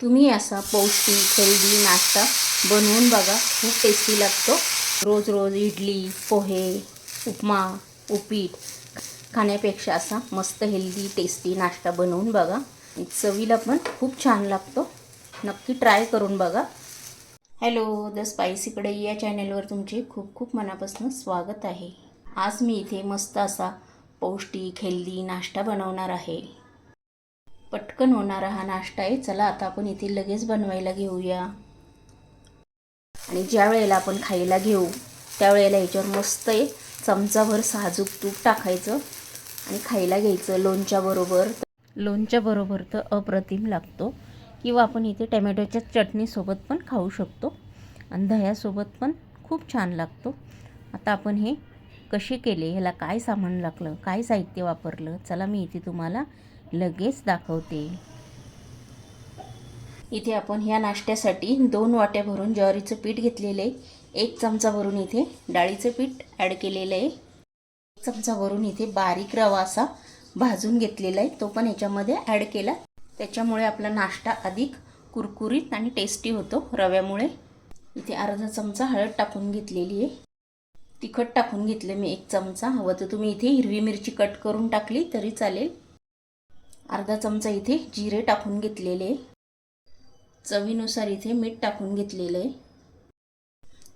तुम्ही असा पौष्टिक हेल्दी नाश्ता बनवून बघा. खूप टेस्टी लागतो. रोज रोज इडली पोहे उपमा उपीट खाण्यापेक्षा असा मस्त हेल्दी टेस्टी नाश्ता बनवून बघा. चवीला पण खूप छान लागतो. नक्की ट्राय करून बघा. हॅलो द स्पायसीकडे या चॅनलवर तुमचे खूप खूप मनापासून स्वागत आहे. आज मी इथे मस्त असा पौष्टिक हेल्दी नाश्ता बनवणार आहे. पटकन होणारा हा नाश्ता आहे. चला आता आपण इथे लगेच बनवायला घेऊया. आणि ज्या वेळेला आपण खायला घेऊ त्यावेळेला याच्यावर मस्त आहे चमचाभर साजूक तूप टाकायचं आणि खायला घ्यायचं लोणच्याबरोबर लोणच्याबरोबर तर अप्रतिम लागतो. किंवा आपण इथे टमॅटोच्या चटणीसोबत पण खाऊ शकतो. आणि दह्यासोबत पण खूप छान लागतो. आता आपण हे कसे केले? ह्याला काय सामान लागलं? काय साहित्य वापरलं? चला मी इथे तुम्हाला लगेच दाखवते. इथे आपण ह्या नाश्त्यासाठी दोन वाट्या भरून ज्वारीचं पीठ घेतलेलं आहे. एक चमचा भरून इथे डाळीचं पीठ ॲड केलेलं आहे. एक चमचा भरून इथे बारीक रवा असा भाजून घेतलेला आहे. तो पण ह्याच्यामध्ये ॲड केला. त्याच्यामुळे आपला नाश्ता अधिक कुरकुरीत आणि टेस्टी होतो रव्यामुळे. इथे अर्धा चमचा हळद टाकून घेतलेली आहे. तिखट टाकून घेतलं मी एक चमचा. हवं तर तुम्ही इथे हिरवी मिरची कट करून टाकली तरी चालेल. अर्धा चमचा इथे जिरे टाकून घेतलेले. चवीनुसार इथे मीठ टाकून घेतलेलं. आहे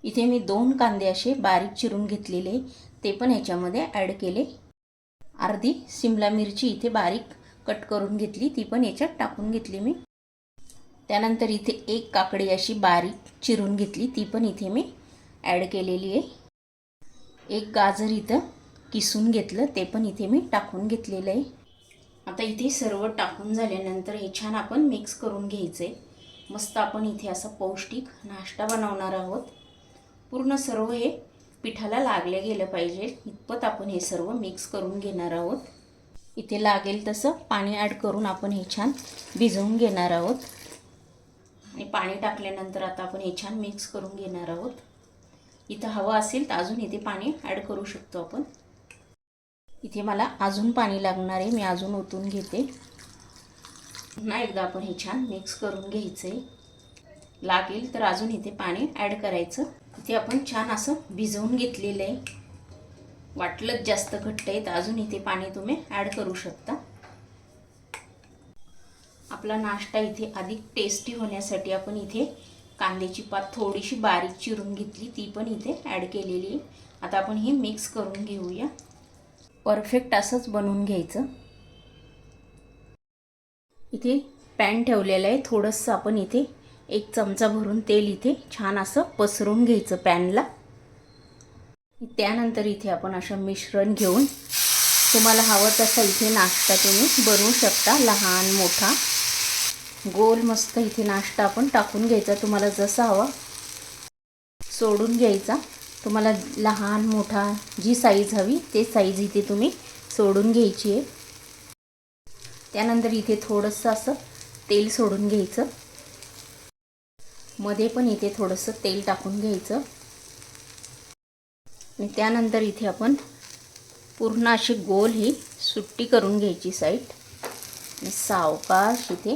इथे मी दोन कांदे असे बारीक चिरून घेतलेले. ते पण ह्याच्यामध्ये ॲड केले. अर्धी सिमला मिरची इथे बारीक कट करून घेतली. ती पण याच्यात टाकून घेतली मी. त्यानंतर इथे एक काकडी अशी बारीक चिरून घेतली. ती पण इथे मी ॲड केलेली आहे. एक गाजर इथं किसून घेतलं. ते पण इथे मी टाकून घेतलेलं आहे. आता इथे सर्व टाकून झाल्यानंतर हे छान आपण मिक्स करून घ्यायचं. आहे मस्त आपण इथे असा पौष्टिक नाश्ता बनवणार आहोत. पूर्ण सर्व हे पिठाला लागले गेलं पाहिजे. इतपत आपण हे सर्व मिक्स करून घेणार आहोत. इथे लागेल तसं पाणी ॲड करून आपण हे छान भिजवून घेणार आहोत. आणि पाणी टाकल्यानंतर आता आपण हे छान मिक्स करून घेणार आहोत. इथं हवं असेल तर अजून इथे पाणी ॲड करू शकतो आपण. इथे मला अजून पाणी लागणार आहे मी अजून ओतून घेते. पुन्हा एकदा आपण हे छान मिक्स करून घ्यायचं आहे लागेल तर अजून इथे पाणी ॲड करायचं. इथे आपण छान असं भिजवून घेतलेलं आहे. वाटलंच जास्त घट्ट आहे तर अजून इथे पाणी तुम्ही ॲड करू शकता. आपला नाश्ता इथे अधिक टेस्टी होण्यासाठी आपण इथे कांद्याची पात थोडीशी बारीक चिरून घेतली ती पण इथे ॲड केलेली आहे. आता आपण हे मिक्स करून घेऊया. परफेक्ट असंच बनवून घ्यायचं. इथे पॅन ठेवलेलं आहे. थोडंसं आपण इथे एक चमचा भरून तेल इथे छान असं पसरून घ्यायचं पॅनला. त्यानंतर इथे आपण असं मिश्रण घेऊन तुम्हाला हवं तसा इथे नाश्ता तुम्ही बनवू शकता. लहान मोठा गोल मस्त इथे नाश्ता आपण टाकून घ्यायचा. तुम्हाला जसा हवा. सोडून घ्यायचा. तुम्हाला लहान मोठा जी साईज हवी ते साईज इथे तुम्ही सोडून घ्यायची आहे. त्यानंतर इथे थोडंसं असं तेल सोडून घ्यायचं. मध्ये पण इथे थोडंसं तेल टाकून घ्यायचं. आणि त्यानंतर इथे आपण पूर्ण अशी गोल ही सुट्टी करून घ्यायची साईड आणि सावकाश इथे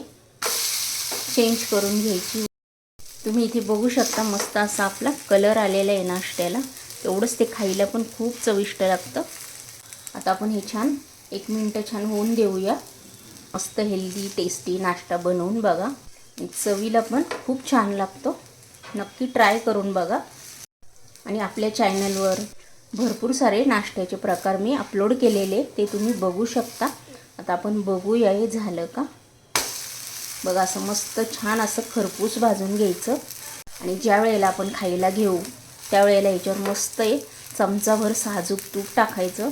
चेंज करून घ्यायची. तुम्ही इथे बघू शकता मस्त असा आपला कलर आलेला आहे नाश्त्याला. एवढंच ते खायला पण खूप चविष्ट लागतं. आता आपण हे छान एक मिनटं छान होऊन देऊया. मस्त हेल्दी टेस्टी नाश्ता बनवून बघा. चवीला पण खूप छान लागतो. नक्की ट्राय करून बघा. आणि आपल्या चॅनलवर भरपूर सारे नाश्त्याचे प्रकार मी अपलोड केलेले ते तुम्ही बघू शकता. आता आपण बघूया हे झालं का? बघा असं मस्त छान असं खरपूस भाजून घ्यायचं. आणि ज्या वेळेला आपण खायला घेऊ त्यावेळेला याच्यावर मस्त एक चमचाभर साजूक तूप टाकायचं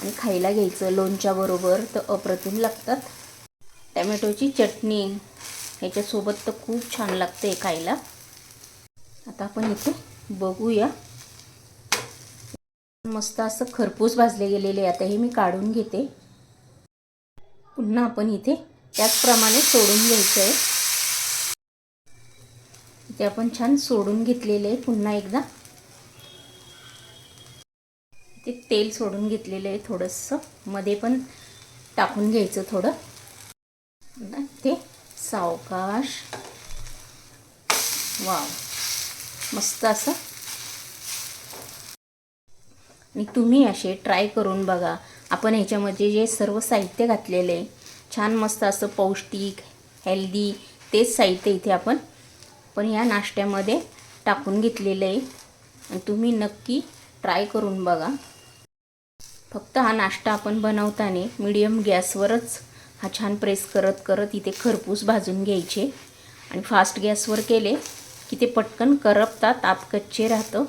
आणि खायला घ्यायचं लोणच्याबरोबर तर अप्रतिम लागतात. टॅमॅटोची चटणी ह्याच्यासोबत तर खूप छान लागते खायला. आता आपण इथे बघूया. मस्त असं खरपूस भाजले गेलेले आता हे मी काढून घेते. पुन्हा आपण इथे त्याचप्रमाणे सोडून घ्यायचं आहे इथे आपण छान सोडून घेतलेले आहे. पुन्हा एकदा. ते तेल सोडून घेतलेलं आहे थोडंसं. मध्ये पण टाकून घ्यायचं थोडं. ते सावकाश. वाव. मस्त असं. आणि तुम्ही असे ट्राय करून बघा. आपण ह्याच्यामध्ये जे सर्व साहित्य घातलेले आहे छान मस्त असं पौष्टिक हेल्दी तेच साहित्य इथे आपण पण ह्या नाश्त्यामध्ये टाकून घेतलेलं आहे. आणि तुम्ही नक्की ट्राय करून बघा. फक्त हा नाश्ता आपण बनवताना मीडियम गॅसवरच हा छान प्रेस करत करत इथे खरपूस भाजून घ्यायचे. आणि फास्ट गॅसवर केले की ते पटकन करपतात आत कच्चे राहतं.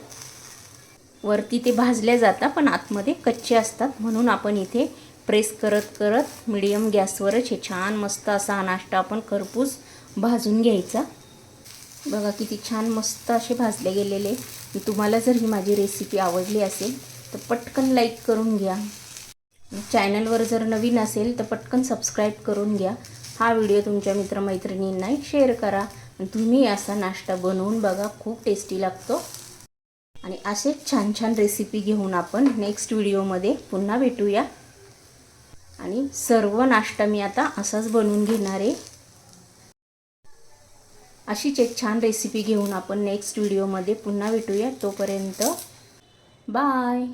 वरती ते भाजल्या जातात पण आतमध्ये कच्चे असतात. म्हणून आपण इथे प्रेस करत करत मिडियम गॅसवरच हे छान मस्त असा हा नाश्ता आपण खरपूस भाजून घ्यायचा. बघा किती छान मस्त असे भाजले गेलेले. मी तुम्हाला जर ही माझी रेसिपी आवडली असेल तर पटकन लाईक करून घ्या. चॅनलवर जर नवीन असेल तर पटकन सबस्क्राईब करून घ्या. हा व्हिडिओ तुमच्या मित्रमैत्रिणींनाही शेअर करा. आणि तुम्ही असा नाश्ता बनवून बघा खूप टेस्टी लागतो. आणि असेच छान छान रेसिपी घेऊन आपण नेक्स्ट व्हिडिओमध्ये पुन्हा भेटूया. आणि सर्व नाश्ता मी आता असाच बनवून घेणार आहे. अशीच एक छान रेसिपी घेऊन आपण नेक्स्ट व्हिडिओमध्ये पुन्हा भेटूया. तोपर्यंत बाय